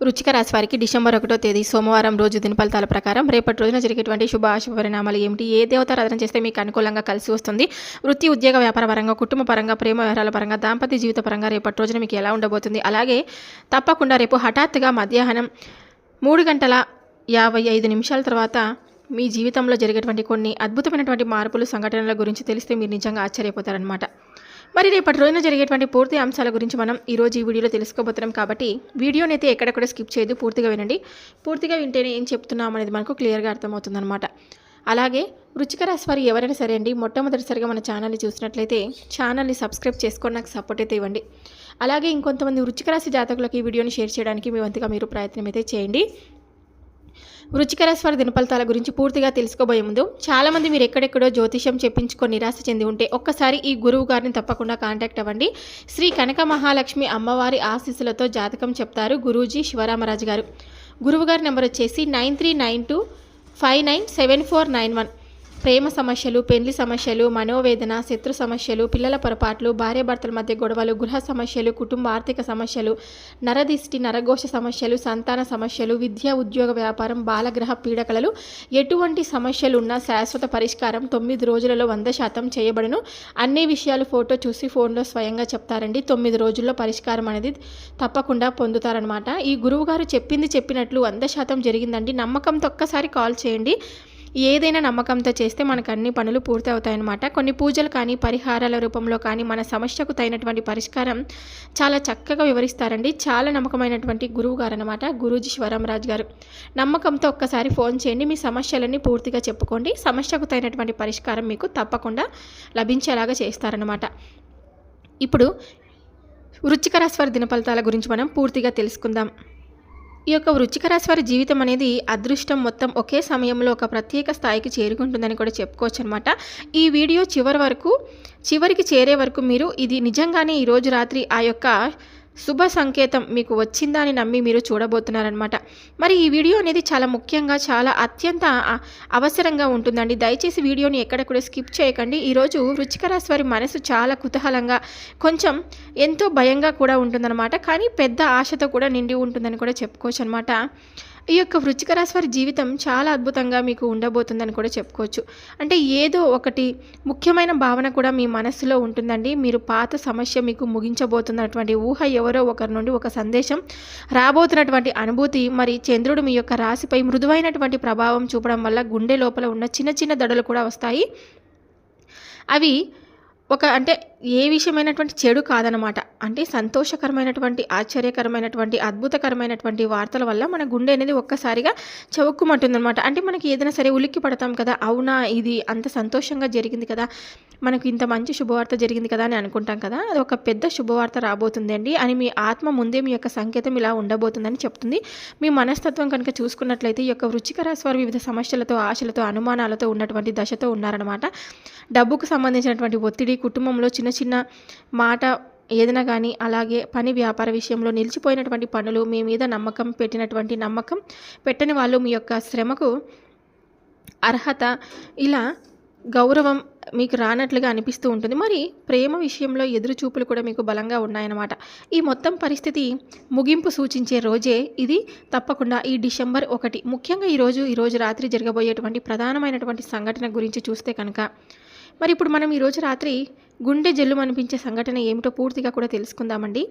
రుచిక రాశి వారికి డిసెంబర్ ఒకటో తేదీ సోమవారం రోజు దినఫలితాల ప్రకారం రేపటి రోజున జరిగేటువంటి శుభ అశుభ పరిణామాలు ఏమిటి? ఏ దేవతారాధన చేస్తే మీకు అనుకూలంగా కలిసి వస్తుంది? వృత్తి ఉద్యోగ వ్యాపార పరంగా కుటుంబ పరంగా ప్రేమ వ్యవహారాల పరంగా దాంపత్య జీవిత పరంగా రేపటి రోజున మీకు ఎలా ఉండబోతుంది? అలాగే తప్పకుండా రేపు హఠాత్తుగా మధ్యాహ్నం మూడు గంటల యాభై ఐదు నిమిషాల తర్వాత మీ జీవితంలో జరిగేటువంటి కొన్ని అద్భుతమైనటువంటి మార్పులు సంఘటనల గురించి తెలిస్తే మీరు నిజంగా ఆశ్చర్యపోతారనమాట మరి రేపటి రోజున జరిగేటువంటి పూర్తి అంశాల గురించి మనం ఈరోజు ఈ వీడియోలో తెలుసుకోబోతున్నాం కాబట్టి వీడియోని అయితే ఎక్కడెక్కడ స్కిప్ చేయదు పూర్తిగా వినండి. పూర్తిగా వింటేనే ఏం చెప్తున్నాం అనేది మనకు క్లియర్గా అర్థమవుతుందన్నమాట. అలాగే రుచిక రాశి వారు ఎవరైనా సరే అండి మొట్టమొదటిసారిగా మన ఛానల్ని చూసినట్లయితే ఛానల్ని సబ్స్క్రైబ్ చేసుకొని నాకు సపోర్ట్ అయితే ఇవ్వండి. అలాగే ఇంకొంతమంది వృచ్చిక రాశి జాతకులకు ఈ వీడియోని షేర్ చేయడానికి మీ వంతుగా మీరు ప్రయత్నం అయితే చేయండి. వృచ్చికరేశ్వర దినఫలితాల గురించి పూర్తిగా తెలుసుకోబోయే ముందు చాలామంది మీరు ఎక్కడెక్కడో జ్యోతిషం చెప్పించుకొని నిరాశ చెంది ఉంటే ఒక్కసారి ఈ గురువు గారిని తప్పకుండా కాంటాక్ట్ అవ్వండి. శ్రీ కనక మహాలక్ష్మి అమ్మవారి ఆశీస్సులతో జాతకం చెప్తారు గురూజీ శివరామరాజు గారు. గురువుగారి నెంబర్ వచ్చేసి nine three nine two five nine seven four nine one. ప్రేమ సమస్యలు పెండ్లి సమస్యలు మనోవేదన శత్రు సమస్యలు పిల్లల పొరపాట్లు భార్యాభర్తల మధ్య గొడవలు గృహ సమస్యలు కుటుంబ ఆర్థిక సమస్యలు నరదిష్టి నరఘోష సమస్యలు సంతాన సమస్యలు విద్య ఉద్యోగ వ్యాపారం బాలగ్రహ పీడకలలు. ఎటువంటి సమస్యలు ఉన్నా శాశ్వత పరిష్కారం తొమ్మిది రోజులలో వంద శాతం చేయబడును. అన్ని విషయాలు ఫోటో చూసి ఫోన్లో స్వయంగా చెప్తారండి. తొమ్మిది రోజుల్లో పరిష్కారం అనేది తప్పకుండా పొందుతారనమాట ఈ గురువు గారు చెప్పింది చెప్పినట్లు వంద శాతం జరిగిందండి. నమ్మకంతో ఒక్కసారి కాల్ చేయండి. ఏదైనా నమ్మకంతో చేస్తే మనకు అన్ని పనులు పూర్తి అవుతాయన్నమాట కొన్ని పూజలు కానీ పరిహారాల రూపంలో కానీ మన సమస్యకు తగినటువంటి పరిష్కారం చాలా చక్కగా వివరిస్తారండి. చాలా నమ్మకమైనటువంటి గురువు గారు అనమాట గురూజీ శివరామరాజు గారు. నమ్మకంతో ఒక్కసారి ఫోన్ చేయండి మీ సమస్యలన్నీ పూర్తిగా చెప్పుకోండి. సమస్యకు తగినటువంటి పరిష్కారం మీకు తప్పకుండా లభించేలాగా చేస్తారనమాట ఇప్పుడు వృచ్చిక రాశివారి దినఫలితాల గురించి మనం పూర్తిగా తెలుసుకుందాం. ఈ యొక్క వృచ్చిక రాశి వారి జీవితం అనేది అదృష్టం మొత్తం ఒకే సమయంలో ఒక ప్రత్యేక స్థాయికి చేరుకుంటుందని కూడా చెప్పుకోవచ్చు అనమాట ఈ వీడియో చివరి వరకు చివరికి చేరే వరకు మీరు ఇది నిజంగానే ఈరోజు రాత్రి ఆ యొక్క శుభ సంకేతం మీకు వచ్చిందా అని నమ్మి మీరు చూడబోతున్నారనమాట మరి ఈ వీడియో అనేది చాలా ముఖ్యంగా చాలా అత్యంత అవసరంగా ఉంటుందండి. దయచేసి వీడియోని ఎక్కడెక్కడ స్కిప్ చేయకండి. ఈరోజు వృచ్చిక రాశి వారి మనసు చాలా కుతూహలంగా కొంచెం ఎంతో భయంగా కూడా ఉంటుందన్నమాట. కానీ పెద్ద ఆశతో కూడా నిండి ఉంటుందని కూడా చెప్పుకోవచ్చు అనమాట ఈ యొక్క వృచ్చిక రాశి వారి జీవితం చాలా అద్భుతంగా మీకు ఉండబోతుందని కూడా చెప్పుకోవచ్చు. అంటే ఏదో ఒకటి ముఖ్యమైన భావన కూడా మీ మనస్సులో ఉంటుందండి. మీరు పాత సమస్య మీకు ముగించబోతున్నటువంటి ఊహ ఎవరో ఒకరి నుండి ఒక సందేశం రాబోతున్నటువంటి అనుభూతి మరి చంద్రుడు మీ యొక్క రాశిపై మృదువైనటువంటి ప్రభావం చూపడం వల్ల గుండె లోపల ఉన్న చిన్న చిన్న దడలు కూడా వస్తాయి. అవి ఒక అంటే ఏ విషయమైనటువంటి చెడు కాదనమాట అంటే సంతోషకరమైనటువంటి ఆశ్చర్యకరమైనటువంటి అద్భుతకరమైనటువంటి వార్తల వల్ల మన గుండె అనేది ఒక్కసారిగా చవుక్కుమంటుందనమాట అంటే మనకి ఏదైనా సరే ఉలిక్కి పడతాం కదా అవునా ఇది అంత సంతోషంగా జరిగింది కదా మనకు ఇంత మంచి శుభవార్త జరిగింది కదా అని అనుకుంటాం కదా అది ఒక పెద్ద శుభవార్త రాబోతుందండి అని మీ ఆత్మ ముందే మీ యొక్క సంకేతం ఇలా ఉండబోతుందని చెప్తుంది. మీ మనస్తత్వం కనుక చూసుకున్నట్లయితే ఈ యొక్క వృచ్చిక రాశి వారు వివిధ సమస్యలతో ఆశలతో అనుమానాలతో ఉన్నటువంటి దశతో ఉన్నారనమాట డబ్బుకు సంబంధించినటువంటి ఒత్తిడి కుటుంబంలో చిన్న చిన్న మాట ఏదైనా కానీ అలాగే పని వ్యాపార విషయంలో నిలిచిపోయినటువంటి పనులు మీ మీద నమ్మకం పెట్టినటువంటి నమ్మకం పెట్టని వాళ్ళు మీ యొక్క శ్రమకు అర్హత ఇలా గౌరవం మీకు రానట్లుగా అనిపిస్తూ ఉంటుంది. మరి ప్రేమ విషయంలో ఎదురు చూపులు కూడా మీకు బలంగా ఉన్నాయన్నమాట. ఈ మొత్తం పరిస్థితి ముగింపు సూచించే రోజే ఇది. తప్పకుండా ఈ డిసెంబర్ ఒకటి. ముఖ్యంగా ఈరోజు ఈరోజు రాత్రి జరగబోయేటువంటి ప్రధానమైనటువంటి సంఘటన గురించి చూస్తే కనుక మరి ఇప్పుడు మనం ఈరోజు రాత్రి గుండె జల్లు అనిపించే సంఘటన ఏమిటో పూర్తిగా కూడా తెలుసుకుందామండి.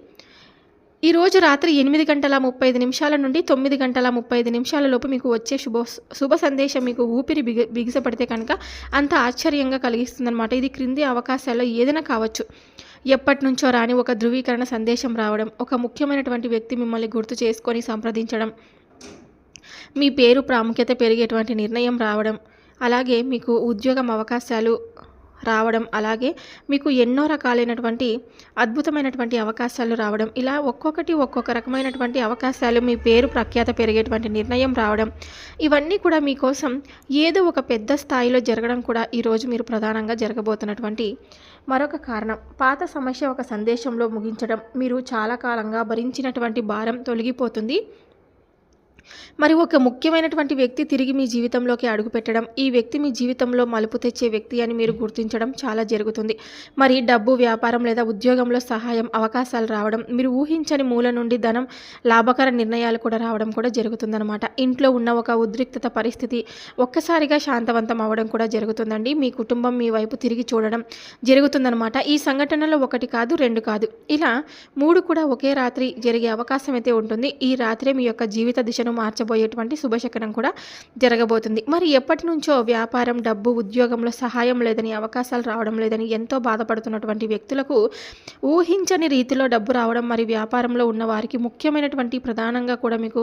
ఈరోజు రాత్రి ఎనిమిది గంటల ముప్పై ఐదు నిమిషాల నుండి తొమ్మిది గంటల ముప్పై ఐదు నిమిషాల లోపు మీకు వచ్చే శుభ శుభ సందేశం మీకు ఊపిరి బిగ బిగిసపడితే కనుక అంత ఆశ్చర్యంగా కలిగిస్తుందన్నమాట. ఇది క్రింది అవకాశాల్లో ఏదైనా కావచ్చు. ఎప్పటి నుంచో రాని ఒక ధృవీకరణ సందేశం రావడం ఒక ముఖ్యమైనటువంటి వ్యక్తి మిమ్మల్ని గుర్తు చేసుకొని సంప్రదించడం మీ పేరు ప్రాముఖ్యత పెరిగేటువంటి నిర్ణయం రావడం అలాగే మీకు ఉద్యోగం అవకాశాలు రావడం అలాగే మీకు ఎన్నో రకాలైనటువంటి అద్భుతమైనటువంటి అవకాశాలు రావడం ఇలా ఒక్కొక్కటి ఒక్కొక్క రకమైనటువంటి అవకాశాలు మీ పేరు ప్రఖ్యాత పెరిగేటువంటి నిర్ణయం రావడం ఇవన్నీ కూడా మీకోసం ఏదో ఒక పెద్ద స్థాయిలో జరగడం కూడా ఈరోజు మీరు ప్రధానంగా జరగబోతున్నటువంటి మరొక కారణం. పాత సమస్య ఒక సందేశంలో ముగించడం మీరు చాలా కాలంగా భరించినటువంటి భారం తొలగిపోతుంది. మరి ఒక ముఖ్యమైనటువంటి వ్యక్తి తిరిగి మీ జీవితంలోకి అడుగుపెట్టడం ఈ వ్యక్తి మీ జీవితంలో మలుపు తెచ్చే వ్యక్తి అని మీరు గుర్తించడం చాలా జరుగుతుంది. మరి డబ్బు వ్యాపారం లేదా ఉద్యోగంలో సహాయం అవకాశాలు రావడం మీరు ఊహించని మూల నుండి ధనం లాభకర నిర్ణయాలు కూడా రావడం కూడా జరుగుతుందన్నమాట. ఇంట్లో ఉన్న ఒక ఉద్రిక్తత పరిస్థితి ఒక్కసారిగా శాంతవంతం అవ్వడం కూడా జరుగుతుందండి. మీ కుటుంబం మీ వైపు తిరిగి చూడడం జరుగుతుందన్నమాట. ఈ సంఘటనలో ఒకటి కాదు రెండు కాదు. ఇలా మూడు కూడా ఒకే రాత్రి జరిగే అవకాశం అయితే ఉంటుంది. ఈ రాత్రే మీ యొక్క జీవిత దిశను మార్చబోయేటువంటి శుభశకనం కూడా జరగబోతుంది. మరి ఎప్పటి నుంచో వ్యాపారం డబ్బు ఉద్యోగంలో సహాయం లేదని అవకాశాలు రావడం లేదని ఎంతో బాధపడుతున్నటువంటి వ్యక్తులకు ఊహించని రీతిలో డబ్బు రావడం మరి వ్యాపారంలో ఉన్న వారికి ముఖ్యమైనటువంటి ప్రధానంగా కూడా మీకు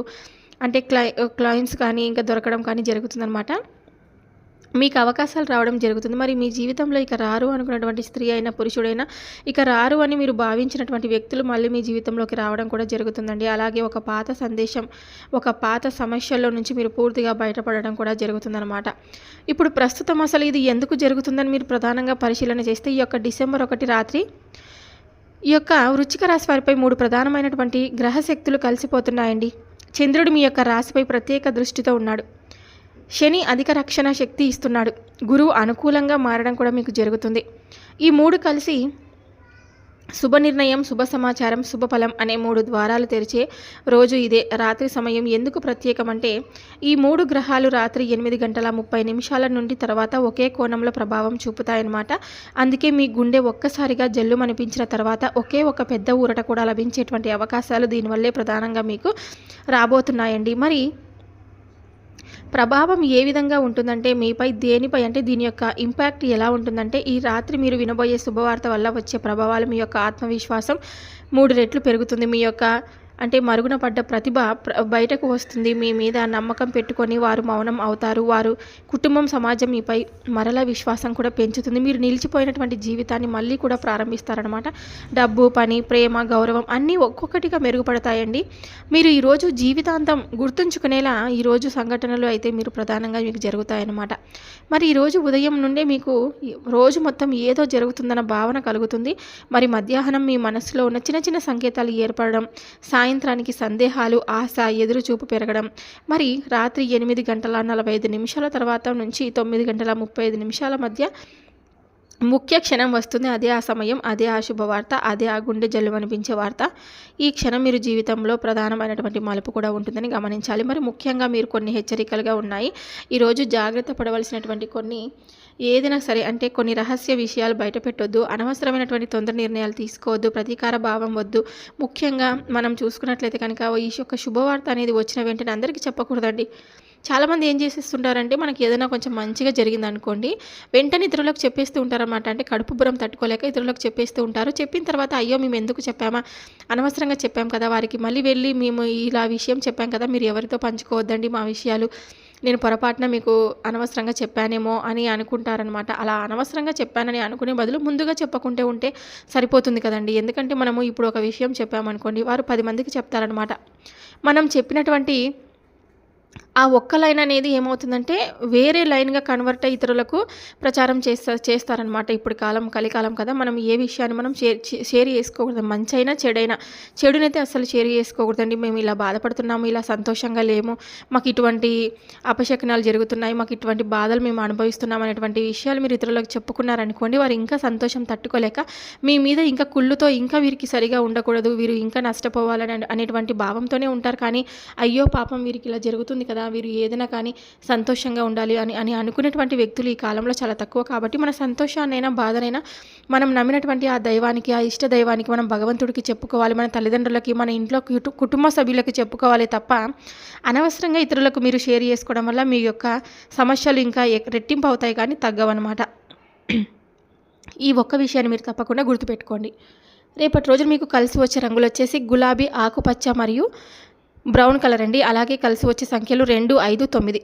అంటే క్లై క్లయింట్స్ కానీ ఇంకా దొరకడం కానీ జరుగుతుందన్నమాట. మీకు అవకాశాలు రావడం జరుగుతుంది. మరి మీ జీవితంలో ఇక రారు అనుకున్నటువంటి స్త్రీ అయినా పురుషుడైనా ఇక రారు అని మీరు భావించినటువంటి వ్యక్తులు మళ్ళీ మీ జీవితంలోకి రావడం కూడా జరుగుతుందండి. అలాగే ఒక పాత సందేశం ఒక పాత సమస్యల్లో నుంచి మీరు పూర్తిగా బయటపడడం కూడా జరుగుతుందన్నమాట. ఇప్పుడు ప్రస్తుతం అసలు ఇది ఎందుకు జరుగుతుందని మీరు ప్రధానంగా పరిశీలన చేస్తే ఈ యొక్క డిసెంబర్ ఒకటి రాత్రి ఈ యొక్క వృచ్చిక రాశి వారిపై మూడు ప్రధానమైనటువంటి గ్రహశక్తులు కలిసిపోతున్నాయండి. చంద్రుడు మీ యొక్క రాశిపై ప్రత్యేక దృష్టితో ఉన్నాడు. శని అధిక రక్షణ శక్తి ఇస్తున్నాడు. గురువు అనుకూలంగా మారడం కూడా మీకు జరుగుతుంది. ఈ మూడు కలిసి శుభ నిర్ణయం శుభ సమాచారం శుభఫలం అనే మూడు ద్వారాలు తెరిచే రోజు ఇదే. రాత్రి సమయం ఎందుకు ప్రత్యేకమంటే ఈ మూడు గ్రహాలు రాత్రి ఎనిమిది గంటల ముప్పై నిమిషాల నుండి తర్వాత ఒకే కోణంలో ప్రభావం చూపుతాయన్నమాట. అందుకే మీ గుండె ఒక్కసారిగా జల్లు అనిపించిన తర్వాత ఒకే ఒక పెద్ద ఊరట కూడా లభించేటువంటి అవకాశాలు దీనివల్లే ప్రధానంగా మీకు రాబోతున్నాయండి. మరి ప్రభావం ఏ విధంగా ఉంటుందంటే మీపై దేనిపై అంటే దీని యొక్క ఇంపాక్ట్ ఎలా ఉంటుందంటే ఈ రాత్రి మీరు వినబోయే శుభవార్త వల్ల వచ్చే ప్రభావాలు మీ యొక్క ఆత్మవిశ్వాసం మూడు రెట్లు పెరుగుతుంది. మీ యొక్క అంటే మరుగున పడ్డ ప్రతిభ బయటకు వస్తుంది. మీ మీద నమ్మకం పెట్టుకొని వారు మౌనం అవుతారు. వారు కుటుంబం సమాజం మీపై మరల విశ్వాసం కూడా పెంచుతుంది. మీరు నిలిచిపోయినటువంటి జీవితాన్ని మళ్ళీ కూడా ప్రారంభిస్తారనమాట డబ్బు పని ప్రేమ గౌరవం అన్నీ ఒక్కొక్కటిగా మెరుగుపడతాయండి. మీరు ఈరోజు జీవితాంతం గుర్తుంచుకునేలా ఈరోజు సంఘటనలు అయితే మీరు ప్రధానంగా మీకు జరుగుతాయన్నమాట. మరి ఈరోజు ఉదయం నుండే మీకు రోజు మొత్తం ఏదో జరుగుతుందన్న భావన కలుగుతుంది. మరి మధ్యాహ్నం మీ మనసులో ఉన్న చిన్న చిన్న సంకేతాలు ఏర్పడడం సాయం సాయంత్రానికి సందేహాలు ఆశ ఎదురుచూపు పెరగడం. మరి రాత్రి ఎనిమిది గంటల నలభై ఐదు నిమిషాల తర్వాత నుంచి తొమ్మిది గంటల ముప్పై ఐదు నిమిషాల మధ్య ముఖ్య క్షణం వస్తుంది. అదే ఆ సమయం అదే ఆ శుభవార్త అదే ఆ గుండె జల్లు అనిపించే వార్త. ఈ క్షణం మీరు జీవితంలో ప్రధానమైనటువంటి మలుపు కూడా ఉంటుందని గమనించాలి. మరి ముఖ్యంగా మీరు కొన్ని హెచ్చరికలుగా ఉన్నాయి. ఈరోజు జాగ్రత్త పడవలసినటువంటి కొన్ని ఏదైనా సరే అంటే కొన్ని రహస్య విషయాలు బయట పెట్టొద్దు అనవసరమైనటువంటి తొందర నిర్ణయాలు తీసుకోవద్దు ప్రతీకార భావం వద్దు. ముఖ్యంగా మనం చూసుకున్నట్లయితే కనుక ఈ యొక్క శుభవార్త అనేది వచ్చిన వెంటనే అందరికీ చెప్పకూడదండి. చాలామంది ఏం చేసేస్తుంటారంటే మనకి ఏదైనా కొంచెం మంచిగా జరిగింది అనుకోండి వెంటనే ఇతరులకు చెప్పేస్తూ ఉంటారన్నమాట. అంటే కడుపు బురం తట్టుకోలేక ఇతరులకు చెప్పేస్తూ ఉంటారు. చెప్పిన తర్వాత అయ్యో మేము ఎందుకు చెప్పామా? అనవసరంగా చెప్పాం కదా వారికి. మళ్ళీ వెళ్ళి మేము ఇలా విషయం చెప్పాం కదా మీరు ఎవరితో పంచుకోవద్దండి మా విషయాలు. నేను పొరపాటున మీకు అనవసరంగా చెప్పానేమో అని అనుకుంటారనమాట అలా అనవసరంగా చెప్పానని అనుకునే బదులు ముందుగా చెప్పకుంటే ఉంటే సరిపోతుంది కదండి. ఎందుకంటే మనము ఇప్పుడు ఒక విషయం చెప్పామనుకోండి వారు పది మందికి చెప్తారనమాట మనం చెప్పినటువంటి ఆ ఒక్క లైన్ అనేది ఏమవుతుందంటే వేరే లైన్గా కన్వర్ట్ అయ్యి ఇతరులకు ప్రచారం చేస్తా చేస్తారనమాట ఇప్పుడు కాలం కలికాలం కదా మనం ఏ విషయాన్ని మనం షేర్ షేర్ చేసుకోకూడదు. మంచి అయినా చెడైనా చెడునైతే అసలు షేర్ చేసుకోకూడదండి. మేము ఇలా బాధపడుతున్నాము ఇలా సంతోషంగా లేము మాకు ఇటువంటి అపశకనాలు జరుగుతున్నాయి మాకు ఇటువంటి బాధలు మేము అనుభవిస్తున్నాం అనేటువంటి విషయాలు మీరు ఇతరులకు చెప్పుకున్నారనుకోండి వారు ఇంకా సంతోషం తట్టుకోలేక మీ మీద ఇంకా కుళ్ళుతో ఇంకా వీరికి సరిగా ఉండకూడదు వీరు ఇంకా నష్టపోవాలని అనేటువంటి భావంతోనే ఉంటారు. కానీ అయ్యో పాపం వీరికి ఇలా జరుగుతుంది కదా వీరు ఏదైనా కానీ సంతోషంగా ఉండాలి అని అని అనుకునేటువంటి వ్యక్తులు ఈ కాలంలో చాలా తక్కువ. కాబట్టి మన సంతోషాన్నైనా బాధనైనా మనం నమ్మినటువంటి ఆ దైవానికి ఆ ఇష్ట దైవానికి మనం భగవంతుడికి చెప్పుకోవాలి మన తల్లిదండ్రులకి మన ఇంట్లో కుటుంబ సభ్యులకి చెప్పుకోవాలి తప్ప అనవసరంగా ఇతరులకు మీరు షేర్ చేసుకోవడం వల్ల మీ యొక్క సమస్యలు ఇంకా రెట్టింపు అవుతాయి కానీ తగ్గవన్నమాట. ఈ ఒక్క విషయాన్ని మీరు తప్పకుండా గుర్తుపెట్టుకోండి. రేపటి రోజు మీకు కలిసి వచ్చే రంగులు వచ్చేసి గులాబీ ఆకుపచ్చ మరియు బ్రౌన్ కలర్ అండి. అలాగే కలిసి వచ్చే సంఖ్యలు రెండు ఐదు తొమ్మిది.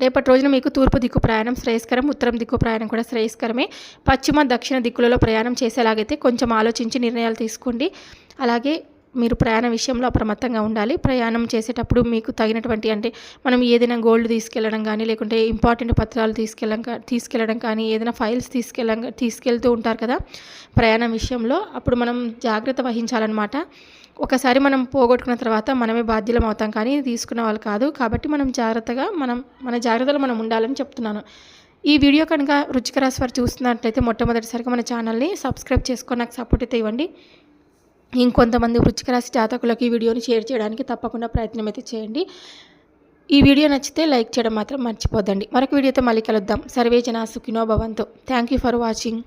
రేపటి రోజున మీకు తూర్పు దిక్కు ప్రయాణం శ్రేయస్కరం ఉత్తరం దిక్కు ప్రయాణం కూడా శ్రేయస్కరమే. పశ్చిమ దక్షిణ దిక్కులలో ప్రయాణం చేసేలాగైతే కొంచెం ఆలోచించి నిర్ణయాలు తీసుకోండి. అలాగే మీరు ప్రయాణ విషయంలో అప్రమత్తంగా ఉండాలి. ప్రయాణం చేసేటప్పుడు మీకు తగినటువంటి అంటే మనం ఏదైనా గోల్డ్ తీసుకెళ్ళడం కానీ లేకుంటే ఇంపార్టెంట్ పత్రాలు తీసుకెళ్ళడం తీసుకెళ్ళడం కానీ ఏదైనా ఫైల్స్ తీసుకెళ్ళ తీసుకెళ్తూ ఉంటారు కదా. ప్రయాణం విషయంలో అప్పుడు మనం జాగ్రత్త వహించాలన్నమాట. ఒకసారి మనం పోగొట్టుకున్న తర్వాత మనమే బాధ్యులం అవుతాం కానీ తీసుకున్న వాళ్ళు కాదు. కాబట్టి మనం జాగ్రత్తగా మనం మన జాగ్రత్తలు మనం ఉండాలని చెప్తున్నాను. ఈ వీడియో కనుక రుచికరాస్ వారు చూస్తున్నట్లయితే మొట్టమొదటిసారిగా మన ఛానల్ని సబ్స్క్రైబ్ చేసుకొని నాకు సపోర్ట్ అయితే ఇవ్వండి. ఇంకొంతమంది వృచ్చిక రాశి జాతకులకు ఈ వీడియోని షేర్ చేయడానికి తప్పకుండా ప్రయత్నం అయితే చేయండి. ఈ వీడియో నచ్చితే లైక్ చేయడం మాత్రం మర్చిపోద్దండి. మరొక వీడియోతో మళ్ళీ కలుద్దాం. సర్వే జనా సుఖినో భవంతు. Thank you for watching.